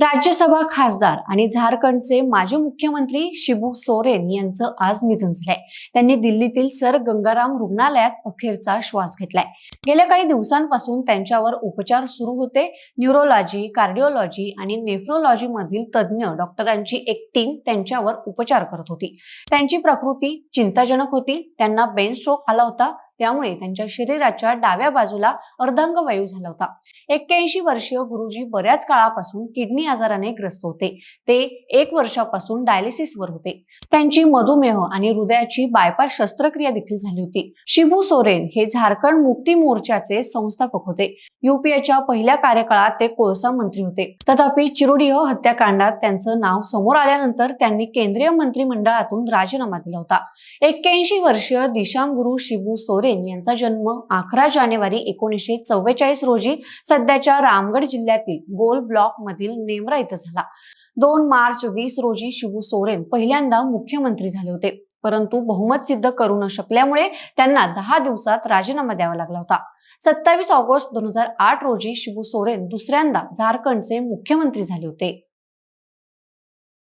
राज्यसभा खासदार आणि झारखंडचे माजी मुख्यमंत्री शिबू सोरेन यांचं आज निधन झालंय. त्यांनी दिल्लीतील सर गंगाराम रुग्णालयात अखेरचा श्वास घेतलाय. गेल्या काही दिवसांपासून त्यांच्यावर उपचार सुरू होते. न्यूरोलॉजी कार्डिओलॉजी आणि नेफ्रोलॉजी मधील तज्ज्ञ डॉक्टरांची एक टीम त्यांच्यावर उपचार करत होती. त्यांची प्रकृती चिंताजनक होती. त्यांना ब्रेन स्ट्रोक आला होता. त्यामुळे त्यांच्या शरीराच्या डाव्या बाजूला अर्धांगवायू झाला होता. एक्क्याऐंशी वर्षीय गुरुजी बऱ्याच काळापासून किडनी आजाराने ग्रस्त होते. ते एक वर्षापासून डायलिसिसवर होते. त्यांची मधुमेह आणि हृदयाची बायपास शस्त्रक्रिया देखील झाली होती. शिबू सोरेन हे झारखंड मुक्ती मोर्चाचे संस्थापक होते. युपीएच्या पहिल्या कार्यकाळात ते कोळसा मंत्री होते. तथापि चिरोडिह हत्याकांडात त्यांचं नाव समोर आल्यानंतर त्यांनी केंद्रीय मंत्रिमंडळातून राजीनामा दिला होता. एक्क्याऐंशी वर्षीय दिशाम गुरु शिबू सोरेन यांचा जन्म अकरा जानेवारी एकोणीसशे चव्वेचाळीस रोजी सध्याच्या रामगड जिल्ह्यातील गोल ब्लॉक मधील नेमरा इथं झाला. दोन मार्च वीस रोजी शिबू सोरेन पहिल्यांदा मुख्यमंत्री झाले होते. परंतु बहुमत सिद्ध करू न शकल्यामुळे त्यांना दहा दिवसात राजीनामा द्यावा लागला होता. सत्तावीस ऑगस्ट दोन हजार आठ रोजी शिबू सोरेन दुसऱ्यांदा झारखंडचे मुख्यमंत्री झाले होते.